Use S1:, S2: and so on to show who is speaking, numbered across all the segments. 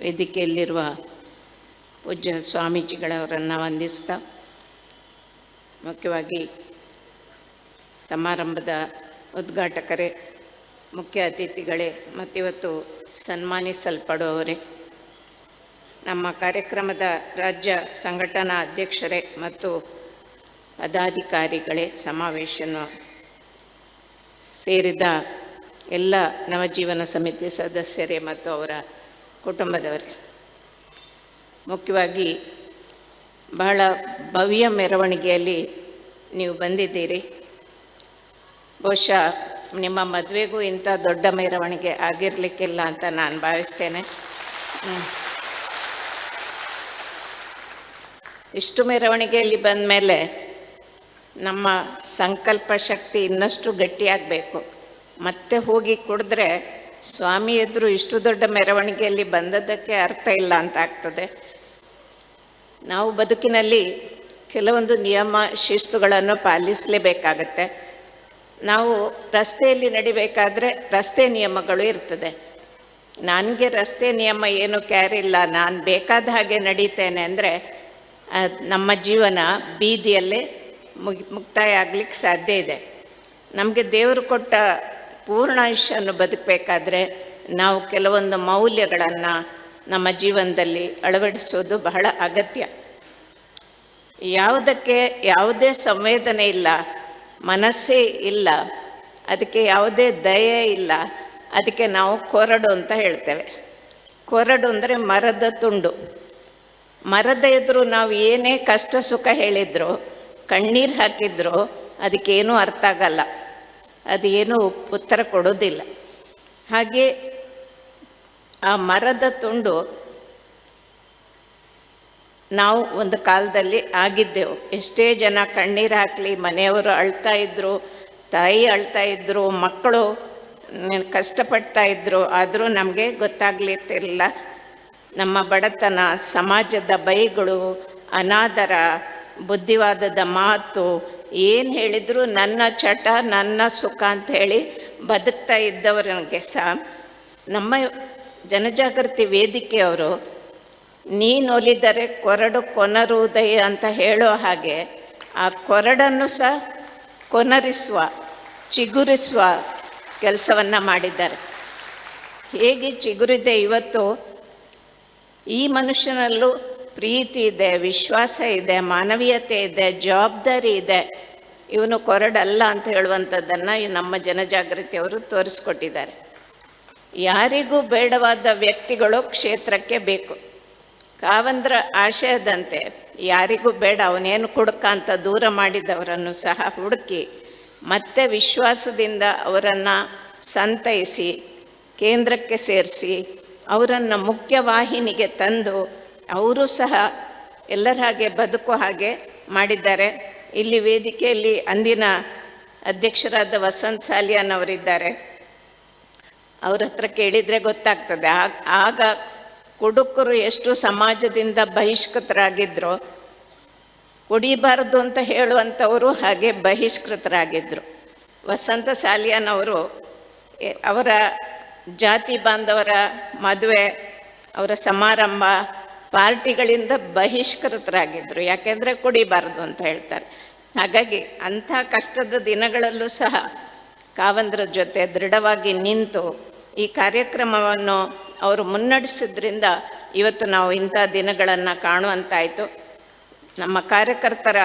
S1: ವೇದಿಕೆಯಲ್ಲಿರುವ ಪೂಜ್ಯ ಸ್ವಾಮೀಜಿಗಳವರನ್ನು ವಂದಿಸ್ತಾ, ಮುಖ್ಯವಾಗಿ ಸಮಾರಂಭದ ಉದ್ಘಾಟಕರೇ, ಮುಖ್ಯ ಅತಿಥಿಗಳೇ, ಮತ್ತಿವತ್ತು ಸನ್ಮಾನಿಸಲ್ಪಡುವವರೇ, ನಮ್ಮ ಕಾರ್ಯಕ್ರಮದ ರಾಜ್ಯ ಸಂಘಟನಾ ಅಧ್ಯಕ್ಷರೇ ಮತ್ತು ಪದಾಧಿಕಾರಿಗಳೇ, ಸಮಾವೇಶನ ಸೇರಿದ ಎಲ್ಲ ನವಜೀವನ ಸಮಿತಿ ಸದಸ್ಯರೇ ಮತ್ತು ಅವರ ಕುಟುಂಬದವರೇ ಮುಖ್ಯವಾಗಿ ಬಹಳ ಭವ್ಯ ಮೆರವಣಿಗೆಯಲ್ಲಿ ನೀವು ಬಂದಿದ್ದೀರಿ. ಬಹುಶಃ ನಿಮ್ಮ ಮದುವೆಗೂ ಇಂಥ ದೊಡ್ಡ ಮೆರವಣಿಗೆ ಆಗಿರಲಿಕ್ಕಿಲ್ಲ ಅಂತ ನಾನು ಭಾವಿಸ್ತೇನೆ. ಇಷ್ಟು ಮೆರವಣಿಗೆಯಲ್ಲಿ ಬಂದ ಮೇಲೆ ನಮ್ಮ ಸಂಕಲ್ಪ ಶಕ್ತಿ ಇನ್ನಷ್ಟು ಗಟ್ಟಿಯಾಗಬೇಕು. ಮತ್ತೆ ಹೋಗಿ ಕುಡಿದ್ರೆ ಸ್ವಾಮಿ ಎದುರು ಇಷ್ಟು ದೊಡ್ಡ ಮೆರವಣಿಗೆಯಲ್ಲಿ ಬಂದದ್ದಕ್ಕೆ ಅರ್ಥ ಇಲ್ಲ ಅಂತ ಆಗ್ತದೆ. ನಾವು ಬದುಕಿನಲ್ಲಿ ಕೆಲವೊಂದು ನಿಯಮ, ಶಿಸ್ತುಗಳನ್ನು ಪಾಲಿಸಲೇಬೇಕಾಗತ್ತೆ. ನಾವು ರಸ್ತೆಯಲ್ಲಿ ನಡಿಬೇಕಾದ್ರೆ ರಸ್ತೆ ನಿಯಮಗಳು ಇರ್ತದೆ. ನನಗೆ ರಸ್ತೆ ನಿಯಮ ಏನು ಕ್ಯಾರಿಲ್ಲ ನಾನು ಬೇಕಾದ ಹಾಗೆ ನಡೀತೇನೆ ಅಂದರೆ ನಮ್ಮ ಜೀವನ ಬೀದಿಯಲ್ಲೇ ಮುಗಿ ಮುಕ್ತಾಯ ಆಗ್ಲಿಕ್ಕೆ ಸಾಧ್ಯ ಇದೆ. ನಮಗೆ ದೇವರು ಕೊಟ್ಟ ಪೂರ್ಣ ಆಯುಷ್ಯನ್ನು ಬದುಕಬೇಕಾದ್ರೆ ನಾವು ಕೆಲವೊಂದು ಮೌಲ್ಯಗಳನ್ನು ನಮ್ಮ ಜೀವನದಲ್ಲಿ ಅಳವಡಿಸೋದು ಬಹಳ ಅಗತ್ಯ. ಯಾವುದಕ್ಕೆ ಯಾವುದೇ ಸಂವೇದನೆ ಇಲ್ಲ, ಮನಸ್ಸೇ ಇಲ್ಲ, ಅದಕ್ಕೆ ಯಾವುದೇ ದಯೆ ಇಲ್ಲ, ಅದಕ್ಕೆ ನಾವು ಕೊರಡು ಅಂತ ಹೇಳ್ತೇವೆ. ಕೊರಡು ಅಂದರೆ ಮರದ ತುಂಡು. ಮರದ ಎದುರು ನಾವು ಏನೇ ಕಷ್ಟ ಸುಖ ಹೇಳಿದ್ರು, ಕಣ್ಣೀರು ಹಾಕಿದ್ರು, ಅದಕ್ಕೇನೂ ಅರ್ಥ ಆಗಲ್ಲ. ಅದು ಏನೂ ಉತ್ತರ ಕೊಡೋದಿಲ್ಲ. ಹಾಗೆ ಆ ಮರದ ತುಂಡು ನಾವು ಒಂದು ಕಾಲದಲ್ಲಿ ಆಗಿದ್ದೆವು. ಎಷ್ಟೇ ಜನ ಕಣ್ಣೀರು ಹಾಕಲಿ ಮನೆಯವರು ಅಳ್ತಾ ಇದ್ದರು ತಾಯಿ ಅಳ್ತಾ ಇದ್ದರು ಮಕ್ಕಳು ಕಷ್ಟಪಡ್ತಾ ಇದ್ದರು ಆದರೂ ನಮಗೆ ಗೊತ್ತಾಗ್ಲಿತ್ತಿರಲಿಲ್ಲ ನಮ್ಮ ಬಡತನ, ಸಮಾಜದ ಬೈಗಳು, ಅನಾದರ, ಬುದ್ಧಿವಾದದ ಮಾತು ಏನು ಹೇಳಿದ್ರು ನನ್ನ ಚಟ, ನನ್ನ ಸುಖ ಅಂತ ಹೇಳಿ ಬದುಕ್ತಾ ಇದ್ದವರಿಗೆ ಸಹ ನಮ್ಮ ಜನಜಾಗೃತಿ ವೇದಿಕೆಯವರು ನೀನೊಲಿದರೆ ಕೊರಡು ಕೊನರುವುದಯ ಅಂತ ಹೇಳೋ ಹಾಗೆ, ಆ ಕೊರಡನ್ನು ಸಹ ಕೊನರಿಸುವ, ಚಿಗುರಿಸುವ ಕೆಲಸವನ್ನು ಮಾಡಿದ್ದಾರೆ. ಹೇಗೆ ಚಿಗುರಿದೆ ಇವತ್ತು, ಈ ಮನುಷ್ಯನಲ್ಲೂ ಪ್ರೀತಿ ಇದೆ, ವಿಶ್ವಾಸ ಇದೆ, ಮಾನವೀಯತೆ ಇದೆ, ಜವಾಬ್ದಾರಿ ಇದೆ. ಇವನು ಕೊರಡಲ್ಲ ಅಂತ ಹೇಳುವಂಥದ್ದನ್ನು ನಮ್ಮ ಜನಜಾಗೃತಿಯವರು ತೋರಿಸ್ಕೊಟ್ಟಿದ್ದಾರೆ. ಯಾರಿಗೂ ಬೇಡವಾದ ವ್ಯಕ್ತಿಗಳು ಕ್ಷೇತ್ರಕ್ಕೆ ಬೇಕು. ಕಾವಂದ್ರ ಆಶಯದಂತೆ ಯಾರಿಗೂ ಬೇಡ, ಅವನೇನು ಕುಡುಕ ಅಂತ ದೂರ ಮಾಡಿದವರನ್ನು ಸಹ ಹುಡುಕಿ ಮತ್ತೆ ವಿಶ್ವಾಸದಿಂದ ಅವರನ್ನು ಸಂತೈಸಿ, ಕೇಂದ್ರಕ್ಕೆ ಸೇರಿಸಿ, ಅವರನ್ನು ಮುಖ್ಯವಾಹಿನಿಗೆ ತಂದು ಅವರು ಸಹ ಎಲ್ಲರ ಹಾಗೆ ಬದುಕೋ ಹಾಗೆ ಮಾಡಿದ್ದಾರೆ. ಇಲ್ಲಿ ವೇದಿಕೆಯಲ್ಲಿ ಅಂದಿನ ಅಧ್ಯಕ್ಷರಾದ ವಸಂತ್ ಸಾಲಿಯಾನ್ ಅವರಿದ್ದಾರೆ ಅವ್ರ ಹತ್ರ ಕೇಳಿದರೆ ಗೊತ್ತಾಗ್ತದೆ. ಆಗ ಕುಡುಕರು ಎಷ್ಟು ಸಮಾಜದಿಂದ ಬಹಿಷ್ಕೃತರಾಗಿದ್ದರು ಕುಡಿಬಾರದು ಅಂತ ಹೇಳುವಂಥವರು ಹಾಗೆ ಬಹಿಷ್ಕೃತರಾಗಿದ್ದರು ವಸಂತ ಸಾಲಿಯಾನ್ ಅವರು ಅವರ ಜಾತಿ ಬಾಂಧವರ ಮದುವೆ, ಅವರ ಸಮಾರಂಭ ಪಾರ್ಟಿಗಳಿಂದ ಬಹಿಷ್ಕೃತರಾಗಿದ್ದರು ಯಾಕೆಂದರೆ ಕುಡಿಬಾರ್ದು ಅಂತ ಹೇಳ್ತಾರೆ. ಹಾಗಾಗಿ ಅಂಥ ಕಷ್ಟದ ದಿನಗಳಲ್ಲೂ ಸಹ ಕಾವಂದ್ರ ಜೊತೆ ದೃಢವಾಗಿ ನಿಂತು ಈ ಕಾರ್ಯಕ್ರಮವನ್ನು ಅವರು ಮುನ್ನಡೆಸಿದ್ರಿಂದ ಇವತ್ತು ನಾವು ಇಂಥ ದಿನಗಳನ್ನು ಕಾಣುವಂತಾಯಿತು. ನಮ್ಮ ಕಾರ್ಯಕರ್ತರ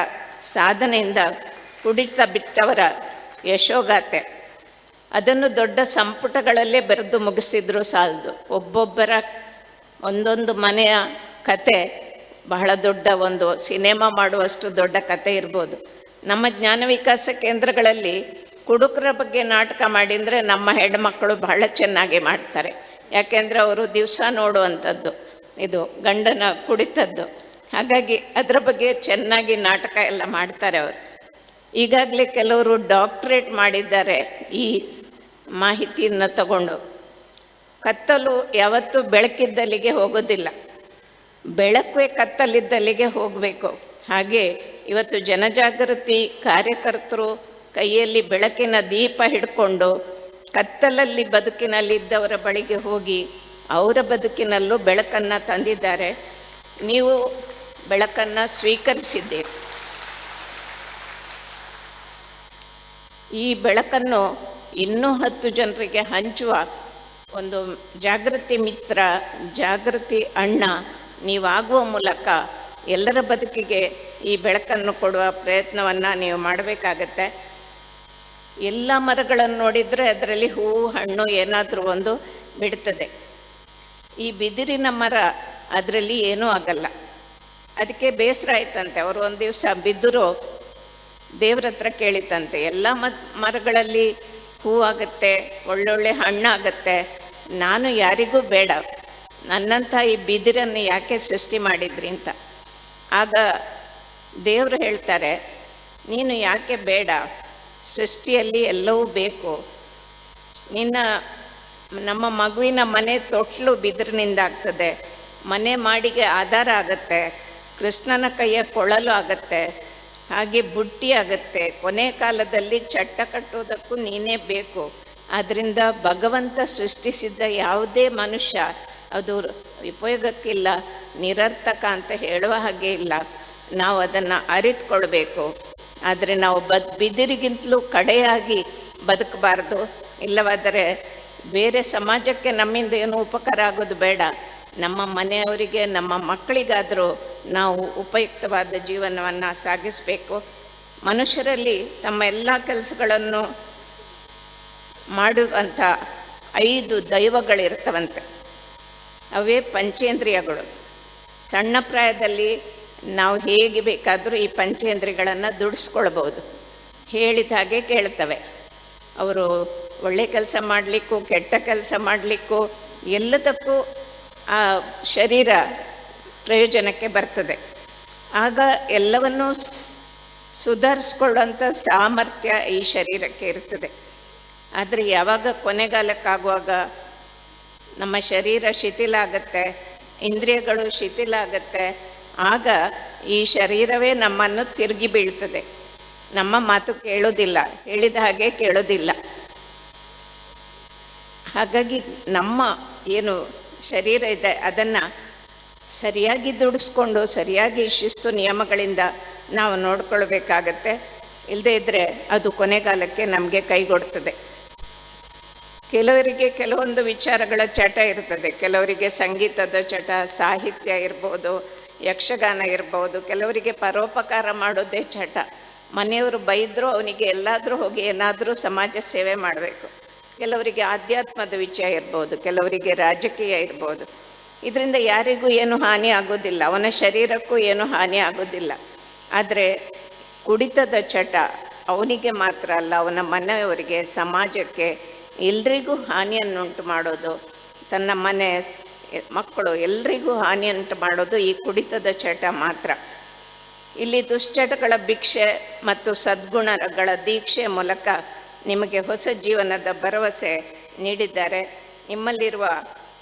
S1: ಸಾಧನೆಯಿಂದ ಕುಡಿತ ಬಿಟ್ಟವರ ಯಶೋಗಾತೆ ಅದನ್ನು ದೊಡ್ಡ ಸಂಪುಟಗಳಲ್ಲೇ ಬರೆದು ಮುಗಿಸಿದ್ರು ಸಾಲದು. ಒಬ್ಬೊಬ್ಬರ ಒಂದೊಂದು ಮನೆಯ ಕತೆ, ಬಹಳ ದೊಡ್ಡ ಒಂದು ಸಿನಿಮಾ ಮಾಡುವಷ್ಟು ದೊಡ್ಡ ಕತೆ ಇರ್ಬೋದು. ನಮ್ಮ ಜ್ಞಾನ ವಿಕಾಸ ಕೇಂದ್ರಗಳಲ್ಲಿ ಕುಡುಕರ ಬಗ್ಗೆ ನಾಟಕ ಮಾಡಿದರೆ ನಮ್ಮ ಹೆಣ್ಮಕ್ಕಳು ಬಹಳ ಚೆನ್ನಾಗಿ ಮಾಡ್ತಾರೆ. ಯಾಕೆಂದರೆ ಅವರು ದಿವಸ ನೋಡುವಂಥದ್ದು, ಇದು ಗಂಡನ ಕುಡಿತದ್ದು. ಹಾಗಾಗಿ ಅದರ ಬಗ್ಗೆ ಚೆನ್ನಾಗಿ ನಾಟಕ ಎಲ್ಲ ಮಾಡ್ತಾರೆ ಅವರು. ಈಗಾಗಲೇ ಕೆಲವರು ಡಾಕ್ಟ್ರೇಟ್ ಮಾಡಿದ್ದಾರೆ ಈ ಮಾಹಿತಿಯನ್ನು ತಗೊಂಡು. ಕತ್ತಲು ಯಾವತ್ತೂ ಬೆಳಕಿದ್ದಲ್ಲಿಗೆ ಹೋಗೋದಿಲ್ಲ. ಬೆಳಕೇ ಕತ್ತಲಿದ್ದಲ್ಲಿಗೆ ಹೋಗಬೇಕು. ಹಾಗೆ ಇವತ್ತು ಜನಜಾಗೃತಿ ಕಾರ್ಯಕರ್ತರು ಕೈಯಲ್ಲಿ ಬೆಳಕಿನ ದೀಪ ಹಿಡ್ಕೊಂಡು ಕತ್ತಲಲ್ಲಿ ಬದುಕಿನಲ್ಲಿದ್ದವರ ಬಳಿಗೆ ಹೋಗಿ ಅವರ ಬದುಕಿನಲ್ಲೂ ಬೆಳಕನ್ನು ತಂದಿದ್ದಾರೆ. ನೀವು ಬೆಳಕನ್ನು ಸ್ವೀಕರಿಸಿದ್ದೀರಿ. ಈ ಬೆಳಕನ್ನು ಇನ್ನೂ ಹತ್ತು ಜನರಿಗೆ ಹಂಚುವ ಒಂದು ಜಾಗೃತಿ ಮಿತ್ರ, ಜಾಗೃತಿ ಅಣ್ಣ ನೀವಾಗುವ ಮೂಲಕ ಎಲ್ಲರ ಬದುಕಿಗೆ ಈ ಬೆಳಕನ್ನು ಕೊಡುವ ಪ್ರಯತ್ನವನ್ನು ನೀವು ಮಾಡಬೇಕಾಗತ್ತೆ. ಎಲ್ಲ ಮರಗಳನ್ನು ನೋಡಿದರೆ ಅದರಲ್ಲಿ ಹೂವು ಹಣ್ಣು ಏನಾದರೂ ಒಂದು ಬಿಡ್ತದೆ. ಈ ಬಿದಿರಿನ ಮರ ಅದರಲ್ಲಿ ಏನೂ ಆಗಲ್ಲ. ಅದಕ್ಕೆ ಬೇಸರ ಆಯ್ತಂತೆ. ಅವರು ಒಂದು ದಿವಸ ಬಿದ್ದರು ದೇವ್ರ ಹತ್ರ ಕೇಳಿತಂತೆ, ಎಲ್ಲ ಮರಗಳಲ್ಲಿ ಹೂವಾಗುತ್ತೆ ಒಳ್ಳೊಳ್ಳೆ ಹಣ್ಣಾಗತ್ತೆ. ನಾನು ಯಾರಿಗೂ ಬೇಡ. ನನ್ನಂಥ ಈ ಬಿದಿರನ್ನು ಯಾಕೆ ಸೃಷ್ಟಿ ಮಾಡಿದ್ರಿ ಅಂತ. ಆಗ ದೇವರು ಹೇಳ್ತಾರೆ, ನೀನು ಯಾಕೆ ಬೇಡ, ಸೃಷ್ಟಿಯಲ್ಲಿ ಎಲ್ಲವೂ ಬೇಕು. ನಿನ್ನ ನಮ್ಮ ಮಗುವಿನ ಮನೆ ತೊಟ್ಲು ಬಿದಿರಿನಿಂದ ಆಗ್ತದೆ. ಮನೆ ಮಾಡಿಗೆ ಆಧಾರ ಆಗುತ್ತೆ, ಕೃಷ್ಣನ ಕೈಯ ಕೊಳಲು ಆಗುತ್ತೆ, ಹಾಗೆ ಬುಟ್ಟಿ ಆಗುತ್ತೆ. ಕೊನೆ ಕಾಲದಲ್ಲಿ ಚಟ್ಟ ಕಟ್ಟೋದಕ್ಕೂ ನೀನೇ ಬೇಕು. ಆದ್ದರಿಂದ ಭಗವಂತ ಸೃಷ್ಟಿಸಿದ್ದ ಯಾವುದೇ ಮನುಷ್ಯ ಅದು ಉಪಯೋಗಕ್ಕಿಲ್ಲ, ನಿರರ್ಥಕ ಅಂತ ಹೇಳುವ ಹಾಗೆ ಇಲ್ಲ. ನಾವು ಅದನ್ನು ಅರಿತುಕೊಳ್ಬೇಕು. ಆದರೆ ನಾವು ಬದ್ ಬಿದಿರಿಗಿಂತಲೂ ಕಡೆಯಾಗಿ ಬದುಕಬಾರ್ದು. ಇಲ್ಲವಾದರೆ ಬೇರೆ ಸಮಾಜಕ್ಕೆ ನಮ್ಮಿಂದ ಏನು ಉಪಕಾರ ಆಗೋದು ಬೇಡ. ನಮ್ಮ ಮನೆಯವರಿಗೆ, ನಮ್ಮ ಮಕ್ಕಳಿಗಾದರೂ ನಾವು ಉಪಯುಕ್ತವಾದ ಜೀವನವನ್ನು ಸಾಗಿಸಬೇಕು. ಮನುಷ್ಯರಲ್ಲಿ ತಮ್ಮ ಎಲ್ಲ ಕೆಲಸಗಳನ್ನು ಮಾಡುವಂಥ ಐದು ದೈವಗಳಿರ್ತವಂತೆ. ಅವೇ ಪಂಚೇಂದ್ರಿಯಗಳು. ಸಣ್ಣ ಪ್ರಾಯದಲ್ಲಿ ನಾವು ಹೇಗೆ ಬೇಕಾದರೂ ಈ ಪಂಚೇಂದ್ರಿಯಗಳನ್ನು ದುಡಿಸ್ಕೊಳ್ಬೋದು. ಹೇಳಿದ ಹಾಗೆ ಕೇಳ್ತವೆ. ಅವರು ಒಳ್ಳೆ ಕೆಲಸ ಮಾಡಲಿಕ್ಕೂ, ಕೆಟ್ಟ ಕೆಲಸ ಮಾಡಲಿಕ್ಕೂ ಎಲ್ಲದಕ್ಕೂ ಆ ಶರೀರ ಪ್ರಯೋಜನಕ್ಕೆ ಬರ್ತದೆ. ಆಗ ಎಲ್ಲವನ್ನೂ ಸುಧಾರಿಸ್ಕೊಳ್ಳೋಂಥ ಸಾಮರ್ಥ್ಯ ಈ ಶರೀರಕ್ಕೆ ಇರ್ತದೆ. ಆದರೆ ಯಾವಾಗ ಕೊನೆಗಾಲಕ್ಕಾಗುವಾಗ ನಮ್ಮ ಶರೀರ ಶಿಥಿಲ ಆಗುತ್ತೆ, ಇಂದ್ರಿಯಗಳು ಶಿಥಿಲ ಆಗುತ್ತೆ, ಆಗ ಈ ಶರೀರವೇ ನಮ್ಮನ್ನು ತಿರುಗಿ ಬೀಳ್ತದೆ. ನಮ್ಮ ಮಾತು ಕೇಳೋದಿಲ್ಲ, ಹೇಳಿದ ಹಾಗೆ ಕೇಳೋದಿಲ್ಲ. ಹಾಗಾಗಿ ನಮ್ಮ ಏನು ಶರೀರ ಇದೆ, ಅದನ್ನು ಸರಿಯಾಗಿ ದುಡಿಸ್ಕೊಂಡು, ಸರಿಯಾಗಿ ಶಿಸ್ತು ನಿಯಮಗಳಿಂದ ನಾವು ನೋಡ್ಕೊಳ್ಬೇಕಾಗತ್ತೆ. ಇಲ್ಲದೇ ಇದ್ದರೆ ಅದು ಕೊನೆಗಾಲಕ್ಕೆ ನಮಗೆ ಕೈಗೊಡ್ತದೆ. ಕೆಲವರಿಗೆ ಕೆಲವೊಂದು ವಿಚಾರಗಳ ಚಟ ಇರ್ತದೆ. ಕೆಲವರಿಗೆ ಸಂಗೀತದ ಚಟ, ಸಾಹಿತ್ಯ ಇರ್ಬೋದು, ಯಕ್ಷಗಾನ ಇರ್ಬೋದು, ಕೆಲವರಿಗೆ ಪರೋಪಕಾರ ಮಾಡೋದೇ ಚಟ. ಮನೆಯವರು ಬೈದರೂ ಅವನಿಗೆ ಎಲ್ಲಾದರೂ ಹೋಗಿ ಏನಾದರೂ ಸಮಾಜ ಸೇವೆ ಮಾಡಬೇಕು. ಕೆಲವರಿಗೆ ಆಧ್ಯಾತ್ಮದ ವಿಷಯ ಇರ್ಬೋದು, ಕೆಲವರಿಗೆ ರಾಜಕೀಯ ಇರ್ಬೋದು. ಇದರಿಂದ ಯಾರಿಗೂ ಏನು ಹಾನಿ ಆಗೋದಿಲ್ಲ. ಅವನ ಶರೀರಕ್ಕೂ ಏನು ಹಾನಿ ಆಗೋದಿಲ್ಲ. ಆದರೆ ಕುಡಿತದ ಚಟ ಅವನಿಗೆ ಮಾತ್ರ ಅಲ್ಲ, ಅವನ ಮನೆಯವರಿಗೆ, ಸಮಾಜಕ್ಕೆ ಎಲ್ರಿಗೂ ಹಾನಿಯನ್ನುಂಟು ಮಾಡೋದು, ತನ್ನ ಮನೆ ಮಕ್ಕಳು ಎಲ್ರಿಗೂ ಹಾನಿಯನ್ನುಂಟು ಮಾಡೋದು ಈ ಕುಡಿತದ ಚಟ ಮಾತ್ರ. ಇಲ್ಲಿ ದುಶ್ಚಟಗಳ ಭಿಕ್ಷೆ ಮತ್ತು ಸದ್ಗುಣಗಳ ದೀಕ್ಷೆ ಮೂಲಕ ನಿಮಗೆ ಹೊಸ ಜೀವನದ ಭರವಸೆ ನೀಡಿದ್ದಾರೆ. ನಿಮ್ಮಲ್ಲಿರುವ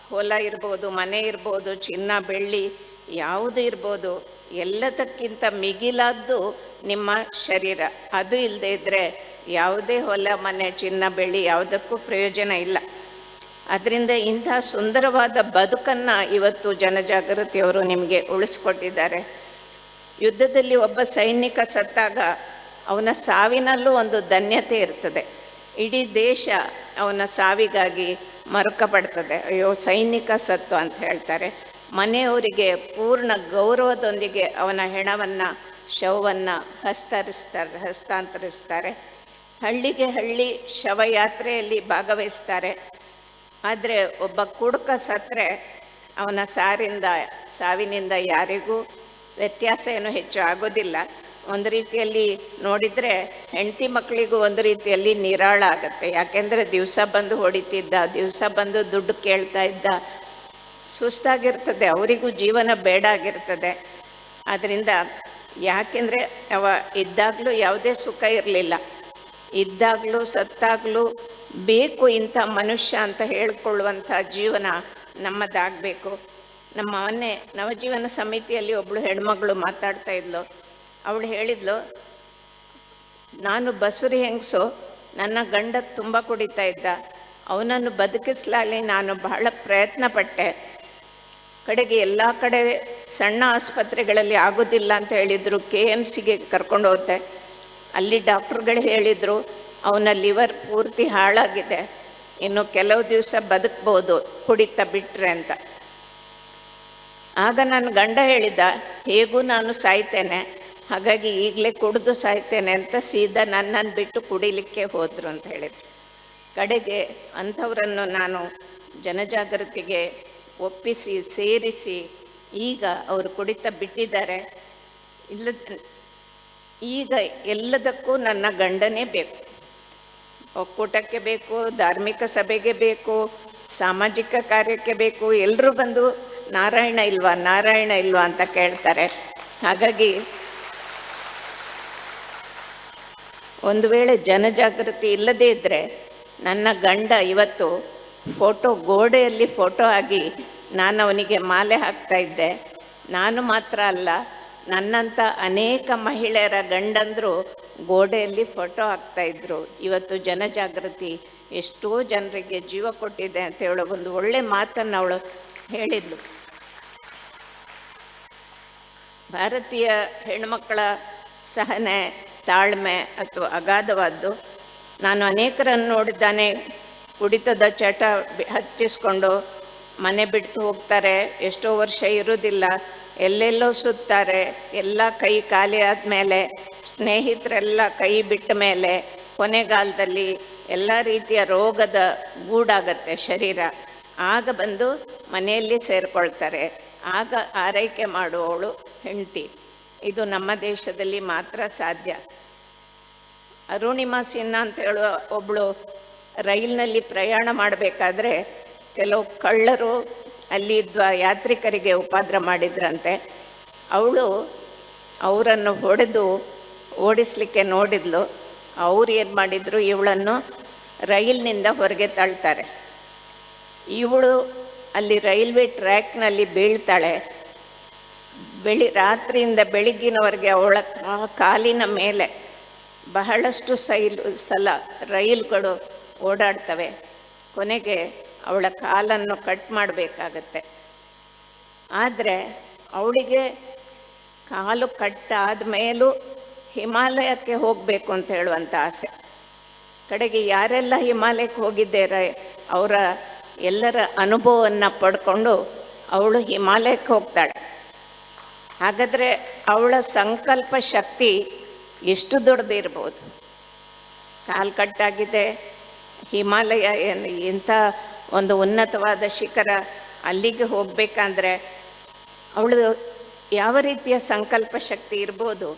S1: ಹೊಲ ಇರ್ಬೋದು, ಮನೆ ಇರ್ಬೋದು, ಚಿನ್ನ, ಬೆಳ್ಳಿ, ಯಾವುದು ಇರ್ಬೋದು, ಎಲ್ಲದಕ್ಕಿಂತ ಮಿಗಿಲಾದ್ದು ನಿಮ್ಮ ಶರೀರ. ಅದು ಇಲ್ಲದೇ ಇದ್ದರೆ ಯಾವುದೇ ಹೊಲ, ಮನೆ, ಚಿನ್ನ, ಬೆಳ್ಳಿ ಯಾವುದಕ್ಕೂ ಪ್ರಯೋಜನ ಇಲ್ಲ. ಅದರಿಂದ ಇಂಥ ಸುಂದರವಾದ ಬದುಕನ್ನು ಇವತ್ತು ಜನಜಾಗೃತಿಯವರು ನಿಮಗೆ ಉಳಿಸ್ಕೊಟ್ಟಿದ್ದಾರೆ. ಯುದ್ಧದಲ್ಲಿ ಒಬ್ಬ ಸೈನಿಕ ಸತ್ತಾಗ ಅವನ ಸಾವಿನಲ್ಲೂ ಒಂದು ಧನ್ಯತೆ ಇರ್ತದೆ. ಇಡೀ ದೇಶ ಅವನ ಸಾವಿಗಾಗಿ ಮರುಕ ಪಡ್ತದೆ. ಅಯ್ಯೋ, ಸೈನಿಕ ಸತ್ತು ಅಂತ ಹೇಳ್ತಾರೆ. ಮನೆಯವರಿಗೆ ಪೂರ್ಣ ಗೌರವದೊಂದಿಗೆ ಅವನ ಹೆಣವನ್ನು, ಶವವನ್ನು ಹಸ್ತರಿಸ್ತಾರೆ, ಹಸ್ತಾಂತರಿಸ್ತಾರೆ. ಹಳ್ಳಿಗೆ ಹಳ್ಳಿ ಶವಯಾತ್ರೆಯಲ್ಲಿ ಭಾಗವಹಿಸ್ತಾರೆ. ಆದರೆ ಒಬ್ಬ ಕುಡುಕ ಸತ್ತರೆ ಅವನ ಸಾರಿಂದ, ಸಾವಿನಿಂದ ಯಾರಿಗೂ ವ್ಯತ್ಯಾಸ ಏನು ಹೆಚ್ಚು ಆಗೋದಿಲ್ಲ. ಒಂದು ರೀತಿಯಲ್ಲಿ ನೋಡಿದರೆ ಹೆಂಡತಿ ಮಕ್ಕಳಿಗೂ ಒಂದು ರೀತಿಯಲ್ಲಿ ನಿರಾಳ ಆಗುತ್ತೆ. ಯಾಕೆಂದರೆ ದಿವಸ ಬಂದು ಹೊಡಿತಿದ್ದ, ದಿವಸ ಬಂದು ದುಡ್ಡು ಕೇಳ್ತಾ ಇದ್ದ, ಸುಸ್ತಾಗಿರ್ತದೆ, ಅವರಿಗೂ ಜೀವನ ಬೇಡ ಆಗಿರ್ತದೆ. ಆದ್ದರಿಂದ ಯಾಕೆಂದರೆ ಅವ ಇದ್ದಾಗಲೂ ಯಾವುದೇ ಸುಖ ಇರಲಿಲ್ಲ. ಇದ್ದಾಗಲೂ ಸತ್ತಾಗಲೂ ಬೇಕು ಇಂಥ ಮನುಷ್ಯ ಅಂತ ಹೇಳ್ಕೊಳ್ಳುವಂಥ ಜೀವನ ನಮ್ಮದಾಗಬೇಕು. ನಮ್ಮ ಮೊನ್ನೆ ನವಜೀವನ ಸಮಿತಿಯಲ್ಲಿ ಒಬ್ಬಳು ಹೆಣ್ಮಗಳು ಮಾತಾಡ್ತಾ ಇದ್ಲು. ಅವಳು ಹೇಳಿದ್ಲು, ನಾನು ಬಸುರಿ ಹೆಂಗಸು, ನನ್ನ ಗಂಡ ತುಂಬ ಕುಡಿತಾ ಇದ್ದ. ಅವನನ್ನು ಬದುಕಿಸ್ಲಾಲಿ ನಾನು ಬಹಳ ಪ್ರಯತ್ನ ಪಟ್ಟೆ ಕಡೆಗೆ ಎಲ್ಲ ಕಡೆ ಸಣ್ಣ ಆಸ್ಪತ್ರೆಗಳಲ್ಲಿ ಆಗೋದಿಲ್ಲ ಅಂತ ಹೇಳಿದರು, ಕೆ ಎಂ ಸಿಗೆ ಕರ್ಕೊಂಡು ಹೋದೆ. ಅಲ್ಲಿ ಡಾಕ್ಟ್ರುಗಳು ಹೇಳಿದರು, ಅವನ ಲಿವರ್ ಪೂರ್ತಿ ಹಾಳಾಗಿದೆ, ಇನ್ನು ಕೆಲವು ದಿವಸ ಬದುಕ್ಬೋದು, ಕುಡಿತ ಬಿಟ್ಟರೆ ಅಂತ. ಆಗ ನನ್ನ ಗಂಡ ಹೇಳಿದ, ಹೇಗೂ ನಾನು ಸಾಯ್ತೇನೆ, ಹಾಗಾಗಿ ಈಗಲೇ ಕುಡಿದು ಸಾಯ್ತೇನೆ ಅಂತ ಸೀದಾ ನನ್ನನ್ನು ಬಿಟ್ಟು ಕುಡಿಲಿಕ್ಕೆ ಹೋದರು ಅಂತ ಹೇಳಿದರು. ಕಡೆಗೆ ಅಂಥವರನ್ನು ನಾನು ಜನಜಾಗೃತಿಗೆ ಒಪ್ಪಿಸಿ, ಸೇರಿಸಿ, ಈಗ ಅವರು ಕುಡಿತ ಬಿಟ್ಟಿದ್ದಾರೆ. ಇಲ್ಲದ ಈಗ ಎಲ್ಲದಕ್ಕೂ ನನ್ನ ಗಂಡನೇ ಬೇಕು. ಒಕ್ಕೂಟಕ್ಕೆ ಬೇಕು, ಧಾರ್ಮಿಕ ಸಭೆಗೆ ಬೇಕು, ಸಾಮಾಜಿಕ ಕಾರ್ಯಕ್ಕೆ ಬೇಕು ಎಲ್ಲರೂ ಬಂದು ನಾರಾಯಣ ಇಲ್ವಾ ನಾರಾಯಣ ಇಲ್ವಾ ಅಂತ ಕೇಳ್ತಾರೆ. ಹಾಗಾಗಿ ಒಂದು ವೇಳೆ ಜನಜಾಗೃತಿ ಇಲ್ಲದೇ ಇದ್ದರೆ ನನ್ನ ಗಂಡ ಇವತ್ತು ಫೋಟೋ ಗೋಡೆಯಲ್ಲಿ ಫೋಟೋ ಆಗಿ ನಾನು ಅವನಿಗೆ ಮಾಲೆ ಹಾಕ್ತಾ ಇದ್ದೆ. ನಾನು ಮಾತ್ರ ಅಲ್ಲ ನನ್ನಂಥ ಅನೇಕ ಮಹಿಳೆಯರ ಗಂಡಂದರು ಗೋಡೆಯಲ್ಲಿ ಫೋಟೋ ಹಾಕ್ತಾ ಇದ್ರು. ಇವತ್ತು ಜನಜಾಗೃತಿ ಎಷ್ಟೋ ಜನರಿಗೆ ಜೀವ ಕೊಟ್ಟಿದೆ ಅಂತ ಹೇಳೋ ಒಂದು ಒಳ್ಳೆ ಮಾತನ್ನು ಅವಳು ಹೇಳಿದ್ಲು. ಭಾರತೀಯ ಹೆಣ್ಮಕ್ಕಳ ಸಹನೆ, ತಾಳ್ಮೆ ಅಥವಾ ಅಗಾಧವಾದ್ದು. ನಾನು ಅನೇಕರನ್ನು ನೋಡಿದ್ದಾನೆ, ಕುಡಿತದ ಚಟ ಹಚ್ಚಿಸ್ಕೊಂಡು ಮನೆ ಬಿಟ್ಟು ಹೋಗ್ತಾರೆ, ಎಷ್ಟೋ ವರ್ಷ ಇರೋದಿಲ್ಲ ಎಲ್ಲೆಲ್ಲೋ ಸುತ್ತಾರೆ, ಎಲ್ಲ ಕೈ ಖಾಲಿ ಆದಮೇಲೆ ಸ್ನೇಹಿತರೆಲ್ಲ ಕೈ ಬಿಟ್ಟ ಮೇಲೆ ಕೊನೆಗಾಲದಲ್ಲಿ ಎಲ್ಲ ರೀತಿಯ ರೋಗದ ಗೂಡಾಗತ್ತೆ ಶರೀರ. ಆಗ ಬಂದು ಮನೆಯಲ್ಲಿ ಸೇರಿಕೊಳ್ತಾರೆ. ಆಗ ಆರೈಕೆ ಮಾಡುವವಳು ಹೆಂಡತಿ. ಇದು ನಮ್ಮ ದೇಶದಲ್ಲಿ ಮಾತ್ರ ಸಾಧ್ಯ. ಅರುಣಿಮಾ ಸಿನ್ಹಾ ಅಂತ ಹೇಳುವ ಒಬ್ಬಳು ರೈಲಿನಲ್ಲಿ ಪ್ರಯಾಣ ಮಾಡಬೇಕಾದ್ರೆ ಕೆಲವು ಕಳ್ಳರು ಅಲ್ಲಿ ಇದ್ದ ಯಾತ್ರಿಕರಿಗೆ ಉಪದ್ರ ಮಾಡಿದ್ರಂತೆ. ಅವಳು ಅವರನ್ನು ಹೊಡೆದು ಓಡಿಸ್ಲಿಕ್ಕೆ ನೋಡಿದ್ಲು. ಅವ್ರು ಏನು ಮಾಡಿದ್ರು, ಇವಳನ್ನು ರೈಲಿನಿಂದ ಹೊರಗೆ ತಳ್ತಾರೆ. ಇವಳು ಅಲ್ಲಿ ರೈಲ್ವೆ ಟ್ರ್ಯಾಕ್ನಲ್ಲಿ ಬೀಳ್ತಾಳೆ. ಬೆಳಿ, ರಾತ್ರಿಯಿಂದ ಬೆಳಿಗ್ಗಿನವರೆಗೆ ಅವಳ ಕಾಲಿನ ಮೇಲೆ ಬಹಳಷ್ಟು ಸೈಲು, ಸಲ ರೈಲುಗಳು ಓಡಾಡ್ತವೆ. ಕೊನೆಗೆ ಅವಳ ಕಾಲನ್ನು ಕಟ್ ಮಾಡಬೇಕಾಗತ್ತೆ. ಆದರೆ ಅವಳಿಗೆ ಕಾಲು ಕಟ್ಟಾದ ಮೇಲೂ ಹಿಮಾಲಯಕ್ಕೆ ಹೋಗಬೇಕು ಅಂತ ಹೇಳುವಂಥ ಆಸೆ. ಕಡೆಗೆ ಯಾರೆಲ್ಲ ಹಿಮಾಲಯಕ್ಕೆ ಹೋಗಿದ್ದಾರೆ, ಅವರ ಎಲ್ಲರ ಅನುಭವವನ್ನು ಪಡ್ಕೊಂಡು ಅವಳು ಹಿಮಾಲಯಕ್ಕೆ ಹೋಗ್ತಾಳೆ. ಹಾಗಾದರೆ ಅವಳ ಸಂಕಲ್ಪ ಶಕ್ತಿ ಎಷ್ಟು ದೊಡ್ಡದಿರ್ಬೋದು. ಕಾಲು ಕಟ್ಟಾಗಿದೆ ಹಿಮಾಲಯ ಏನು ಇಂಥ ಒಂದು ಉನ್ನತವಾದ ಶಿಖರ ಅಲ್ಲಿಗೆ ಹೋಗಬೇಕಂದ್ರೆ ಅವಳು ಯಾವ ರೀತಿಯ ಸಂಕಲ್ಪ ಶಕ್ತಿ ಇರ್ಬೋದು?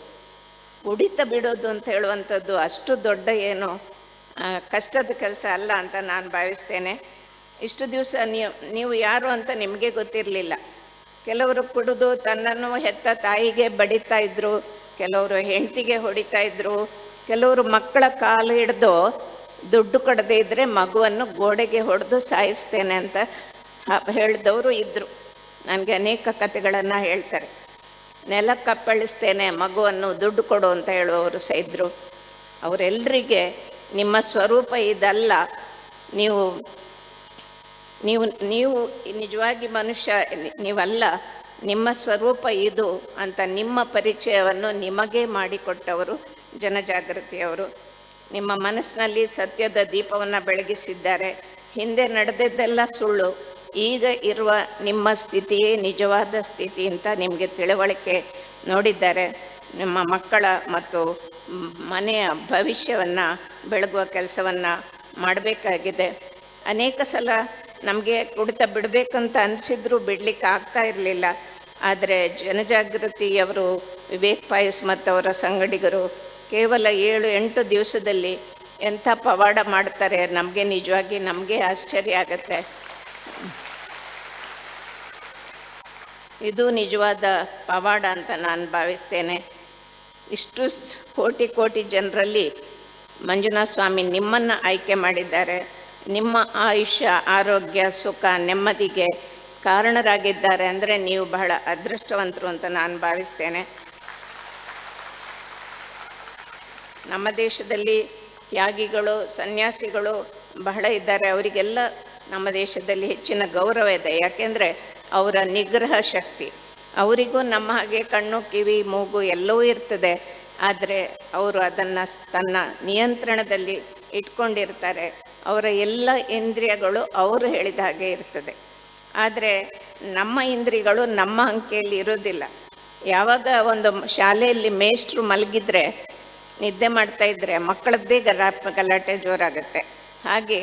S1: ಉಡಿತ ಬಿಡೋದು ಅಂತ ಹೇಳುವಂಥದ್ದು ಅಷ್ಟು ದೊಡ್ಡ ಏನು ಕಷ್ಟದ ಕೆಲಸ ಅಲ್ಲ ಅಂತ ನಾನು ಭಾವಿಸ್ತೇನೆ. ಇಷ್ಟು ದಿವಸ ನೀವು ನೀವು ಯಾರು ಅಂತ ನಿಮಗೆ ಗೊತ್ತಿರಲಿಲ್ಲ. ಕೆಲವರು ಕುಡಿದು ತನ್ನನ್ನು ಹೆತ್ತ ತಾಯಿಗೆ ಬಡಿತಾ ಇದ್ರು, ಕೆಲವರು ಹೆಂಡತಿಗೆ ಹೊಡಿತಾ ಇದ್ರು, ಕೆಲವರು ಮಕ್ಕಳ ಕಾಲು ಹಿಡಿದು ದುಡ್ಡು ಕೊಡದೇ ಇದ್ದರೆ ಮಗುವನ್ನು ಗೋಡೆಗೆ ಹೊಡೆದು ಸಾಯಿಸ್ತೇನೆ ಅಂತ ಹೇಳಿದವರು ಇದ್ದರು ನನಗೆ ಅನೇಕ ಕಥೆಗಳನ್ನು ಹೇಳ್ತಾರೆ. ನೆಲ ಕಪ್ಪಳಿಸ್ತೇನೆ, ಮಗುವನ್ನು ದುಡ್ಡು ಕೊಡು ಅಂತ ಹೇಳುವವರು ಸಹ ಇದ್ದರು ಅವರೆಲ್ಲರಿಗೆ ನಿಮ್ಮ ಸ್ವರೂಪ ಇದಲ್ಲ. ನೀವು ನೀವು ನೀವು ನಿಜವಾಗಿ ಮನುಷ್ಯ, ನೀವಲ್ಲ. ನಿಮ್ಮ ಸ್ವರೂಪ ಇದು ಅಂತ ನಿಮ್ಮ ಪರಿಚಯವನ್ನು ನಿಮಗೆ ಮಾಡಿಕೊಟ್ಟವರು ಜನಜಾಗೃತಿಯವರು. ನಿಮ್ಮ ಮನಸ್ಸಿನಲ್ಲಿ ಸತ್ಯದ ದೀಪವನ್ನು ಬೆಳಗಿಸಿದ್ದಾರೆ. ಹಿಂದೆ ನಡೆದಿದ್ದೆಲ್ಲ ಸುಳ್ಳು. ಈಗ ಇರುವ ನಿಮ್ಮ ಸ್ಥಿತಿಯೇ ನಿಜವಾದ ಸ್ಥಿತಿ ಅಂತ ನಿಮಗೆ ತಿಳುವಳಿಕೆ ನೋಡಿದ್ದಾರೆ. ನಿಮ್ಮ ಮಕ್ಕಳ ಮತ್ತು ಮನೆಯ ಭವಿಷ್ಯವನ್ನು, ಬೆಳಗುವ ಕೆಲಸವನ್ನು ಮಾಡಬೇಕಾಗಿದೆ. ಅನೇಕ ಸಲ ನಮಗೆ ಕುಡಿತ ಬಿಡಬೇಕಂತ ಅನಿಸಿದ್ರೂ ಬಿಡಲಿಕ್ಕೆ ಆಗ್ತಾ ಇರಲಿಲ್ಲ. ಆದರೆ ಜನಜಾಗೃತಿಯವರು ವಿವೇಕ್ ಪಾಯಸ್ ಮತ್ತು ಅವರ ಸಂಗಡಿಗರು ಕೇವಲ ಏಳು, ಎಂಟು ದಿವಸದಲ್ಲಿ ಎಂಥ ಪವಾಡ ಮಾಡ್ತಾರೆ. ನಮಗೆ ನಿಜವಾಗಿ ನಮಗೆ ಆಶ್ಚರ್ಯ ಆಗತ್ತೆ. ಇದು ನಿಜವಾದ ಪವಾಡ ಅಂತ ನಾನು ಭಾವಿಸ್ತೇನೆ. ಇಷ್ಟು ಕೋಟಿ ಕೋಟಿ ಜನರಲ್ಲಿ ಮಂಜುನಾಥ ಸ್ವಾಮಿ ನಿಮ್ಮನ್ನು ಆಯ್ಕೆ ಮಾಡಿದ್ದಾರೆ. ನಿಮ್ಮ ಆಯುಷ್ಯ, ಆರೋಗ್ಯ, ಸುಖ, ನೆಮ್ಮದಿಗೆ ಕಾರಣರಾಗಿದ್ದಾರೆ. ಅಂದರೆ ನೀವು ಬಹಳ ಅದೃಷ್ಟವಂತರು ಅಂತ ನಾನು ಭಾವಿಸ್ತೇನೆ. ನಮ್ಮ ದೇಶದಲ್ಲಿ ತ್ಯಾಗಿಗಳು, ಸನ್ಯಾಸಿಗಳು ಬಹಳ ಇದ್ದಾರೆ. ಅವರಿಗೆಲ್ಲ ನಮ್ಮ ದೇಶದಲ್ಲಿ ಹೆಚ್ಚಿನ ಗೌರವ ಇದೆ. ಯಾಕೆಂದರೆ ಅವರ ನಿಗ್ರಹ ಶಕ್ತಿ. ಅವರಿಗೂ ನಮ್ಮ ಹಾಗೆ ಕಣ್ಣು, ಕಿವಿ, ಮೂಗು ಎಲ್ಲವೂ ಇರ್ತದೆ. ಆದರೆ ಅವರು ಅದನ್ನು ತನ್ನ ನಿಯಂತ್ರಣದಲ್ಲಿ ಇಟ್ಕೊಂಡಿರ್ತಾರೆ. ಅವರ ಎಲ್ಲ ಇಂದ್ರಿಯಗಳು ಅವರು ಹೇಳಿದ ಹಾಗೆ ಇರ್ತದೆ. ಆದರೆ ನಮ್ಮ ಇಂದ್ರಿಯಗಳು ನಮ್ಮ ಅಂಕೆಯಲ್ಲಿ ಇರೋದಿಲ್ಲ ಯಾವಾಗ ಒಂದು ಶಾಲೆಯಲ್ಲಿ ಮೇಷ್ಟ್ರು ಮಲಗಿದ್ರೆ ನಿದ್ದೆ ಮಾಡ್ತಾ ಇದ್ರೆ ಮಕ್ಕಳದ್ದೇ ಗಲಾ, ಗಲಾಟೆ ಜೋರಾಗುತ್ತೆ. ಹಾಗೆ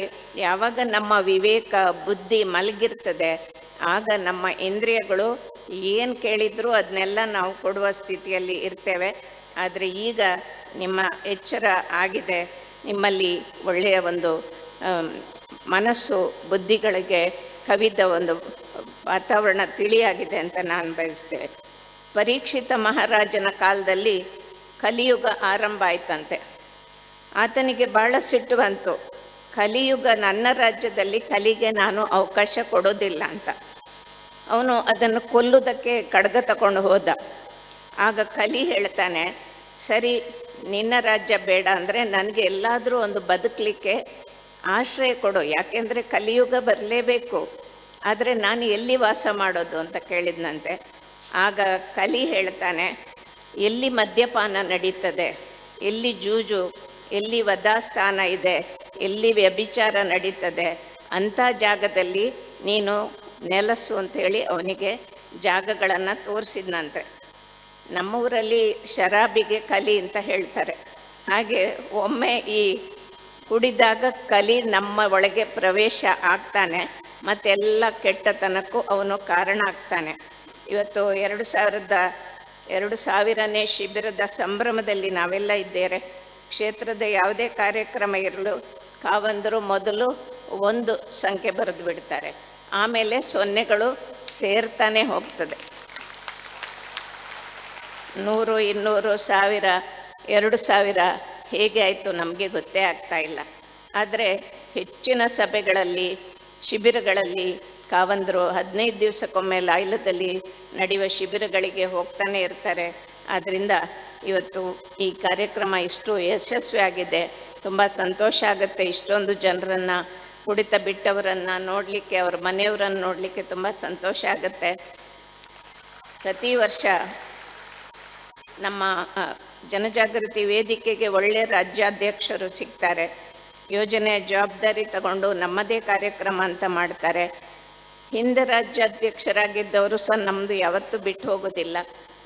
S1: ಯಾವಾಗ ನಮ್ಮ ವಿವೇಕ, ಬುದ್ಧಿ ಮಲಗಿರ್ತದೆ, ಆಗ ನಮ್ಮ ಇಂದ್ರಿಯಗಳು ಏನು ಕೇಳಿದ್ರು ಅದನ್ನೆಲ್ಲ ನಾವು ಕೊಡುವ ಸ್ಥಿತಿಯಲ್ಲಿ ಇರ್ತೇವೆ. ಆದರೆ ಈಗ ನಿಮ್ಮ ಎಚ್ಚರ ಆಗಿದೆ, ನಿಮ್ಮಲ್ಲಿ ಒಳ್ಳೆಯ ಒಂದು ಮನಸ್ಸು, ಬುದ್ಧಿಗಳಿಗೆ ಕವಿದ ಒಂದು ವಾತಾವರಣ ತಿಳಿಯಾಗಿದೆ ಅಂತ ನಾನು ಬಯಸ್ತೇವೆ. ಪರೀಕ್ಷಿತ ಮಹಾರಾಜನ ಕಾಲದಲ್ಲಿ ಕಲಿಯುಗ ಆರಂಭ ಆಯ್ತಂತೆ. ಆತನಿಗೆ ಬಹಳ ಸಿಟ್ಟು ಬಂತು. ಕಲಿಯುಗ ನನ್ನ ರಾಜ್ಯದಲ್ಲಿ ಕಲಿಗೆ ನಾನು ಅವಕಾಶ ಕೊಡೋದಿಲ್ಲ ಅಂತ. ಅವನು ಅದನ್ನು ಕೊಲ್ಲುವುದಕ್ಕೆ ಖಡ್ಗ ತಗೊಂಡು ಹೋದ. ಆಗ ಕಲಿ ಹೇಳ್ತಾನೆ, ಸರಿ, ನಿನ್ನ ರಾಜ್ಯ ಬೇಡ ಅಂದರೆ ನನಗೆ ಎಲ್ಲಾದರೂ ಒಂದು ಬದುಕಲಿಕ್ಕೆ ಆಶ್ರಯ ಕೊಡು. ಯಾಕೆಂದರೆ ಕಲಿಯುಗ ಬರಲೇಬೇಕು. ಆದರೆ ನಾನು ಎಲ್ಲಿ ವಾಸ ಮಾಡೋದು? ಅಂತ ಕೇಳಿದ್ನಂತೆ. ಆಗ ಕಲಿ ಹೇಳ್ತಾನೆ ಎಲ್ಲಿ ಮದ್ಯಪಾನ ನಡೀತದೆ, ಎಲ್ಲಿ ಜೂಜು, ಎಲ್ಲಿ ವಧಾಸ್ಥಾನ ಇದೆ, ಎಲ್ಲಿ ವ್ಯಭಿಚಾರ ನಡೀತದೆ, ಅಂಥ ಜಾಗದಲ್ಲಿ ನೀನು ನೆಲಸು ಅಂತೇಳಿ ಅವನಿಗೆ ಜಾಗಗಳನ್ನು ತೋರಿಸಿದ್ನಂತೆ. ನಮ್ಮೂರಲ್ಲಿ ಶರಾಬಿಗೆ ಕಲಿ ಅಂತ ಹೇಳ್ತಾರೆ. ಹಾಗೆ ಒಮ್ಮೆ ಈ ಕುಡಿದಾಗ ಕಲಿ ನಮ್ಮ ಒಳಗೆ ಪ್ರವೇಶ ಆಗ್ತಾನೆ, ಮತ್ತೆಲ್ಲ ಕೆಟ್ಟತನಕ್ಕೂ ಅವನು ಕಾರಣ ಆಗ್ತಾನೆ. ಇವತ್ತು ಎರಡು ಸಾವಿರದ ಎರಡು ಸಾವಿರನೇ ಶಿಬಿರದ ಸಂಭ್ರಮದಲ್ಲಿ ನಾವೆಲ್ಲ ಇದ್ದೇವೆ. ಕ್ಷೇತ್ರದ ಯಾವುದೇ ಕಾರ್ಯಕ್ರಮ ಇರಲು ಕಾವಂದರು ಮೊದಲು ಒಂದು ಸಂಖ್ಯೆ ಬರೆದು ಬಿಡ್ತಾರೆ. ಆಮೇಲೆ ಸೊನ್ನೆಗಳು ಸೇರ್ತಾನೆ ಹೋಗ್ತದೆ. ನೂರು, ಇನ್ನೂರು, ಸಾವಿರ, ಎರಡು ಸಾವಿರ ಹೇಗೆ ಆಯಿತು ನಮಗೆ ಗೊತ್ತೇ ಆಗ್ತಾ ಇಲ್ಲ. ಆದರೆ ಹೆಚ್ಚಿನ ಸಭೆಗಳಲ್ಲಿ, ಶಿಬಿರಗಳಲ್ಲಿ ಕಾವಂದರು ಹದಿನೈದು ದಿವಸಕ್ಕೊಮ್ಮೆ ಲಾಯ್ಲದಲ್ಲಿ ನಡೆಯುವ ಶಿಬಿರಗಳಿಗೆ ಹೋಗ್ತಾನೆ ಇರ್ತಾರೆ. ಆದ್ದರಿಂದ ಇವತ್ತು ಈ ಕಾರ್ಯಕ್ರಮ ಇಷ್ಟು ಯಶಸ್ವಿಯಾಗಿದೆ. ತುಂಬ ಸಂತೋಷ ಆಗುತ್ತೆ ಇಷ್ಟೊಂದು ಜನರನ್ನು ಕುಡಿತ ಬಿಟ್ಟವರನ್ನು ನೋಡಲಿಕ್ಕೆ, ಅವ್ರ ಮನೆಯವರನ್ನು ನೋಡಲಿಕ್ಕೆ ತುಂಬ ಸಂತೋಷ ಆಗುತ್ತೆ. ಪ್ರತಿ ವರ್ಷ ನಮ್ಮ ಜನಜಾಗೃತಿ ವೇದಿಕೆಗೆ ಒಳ್ಳೆಯ ರಾಜ್ಯಾಧ್ಯಕ್ಷರು ಸಿಗ್ತಾರೆ. ಯೋಜನೆಯ ಜವಾಬ್ದಾರಿ ತಗೊಂಡು ನಮ್ಮದೇ ಕಾರ್ಯಕ್ರಮ ಅಂತ ಮಾಡ್ತಾರೆ. ಹಿಂದೆ ರಾಜ್ಯಾಧ್ಯಕ್ಷರಾಗಿದ್ದವರು ಸಹ ನಮ್ಮದು ಯಾವತ್ತೂ ಬಿಟ್ಟು ಹೋಗೋದಿಲ್ಲ.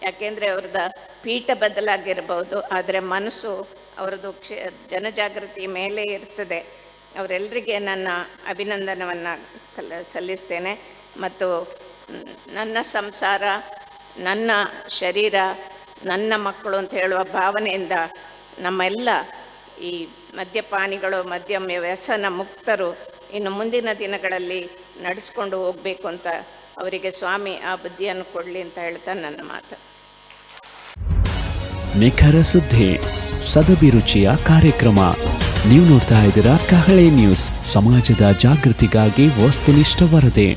S1: ಯಾಕೆಂದರೆ ಅವ್ರದ್ದು ಪೀಠ ಬದಲಾಗಿರ್ಬೋದು, ಆದರೆ ಮನಸ್ಸು ಅವ್ರದ್ದು ಕ್ಷೇ, ಜನಜಾಗೃತಿ ಮೇಲೆ ಇರ್ತದೆ. ಅವರೆಲ್ಲರಿಗೆ ನನ್ನ ಅಭಿನಂದನವನ್ನು ಕಲ, ಸಲ್ಲಿಸ್ತೇನೆ. ಮತ್ತು ನನ್ನ ಸಂಸಾರ, ನನ್ನ ಶರೀರ, ನನ್ನ ಮಕ್ಕಳು ಅಂತ ಹೇಳುವ ಭಾವನೆಯಿಂದ ನಮ್ಮೆಲ್ಲ ಈ ಮದ್ಯಪಾನಿಗಳು ಮದ್ಯ ವ್ಯಸನ ಮುಕ್ತರು ಇನ್ನು ಮುಂದಿನ ದಿನಗಳಲ್ಲಿ ನಡೆಸ್ಕೊಂಡು ಹೋಗಬೇಕು ಅಂತ ಅವರಿಗೆ ಸ್ವಾಮಿ, ಆ ಬುದ್ಧಿಯನ್ನು ಕೊಡಲಿ ಅಂತ ಹೇಳ್ತಾ ನನ್ನ ಮಾತು.
S2: ನಿಖರ ಸುದ್ದಿ, ಸದಭಿರುಚಿಯ ಕಾರ್ಯಕ್ರಮ. ನೀವು ನೋಡ್ತಾ ಇದ್ದೀರಾ ಕಹಳೆ ನ್ಯೂಸ್. ಸಮಾಜದ ಜಾಗೃತಿಗಾಗಿ ವಸ್ತುನಿಷ್ಠ ವರದಿ.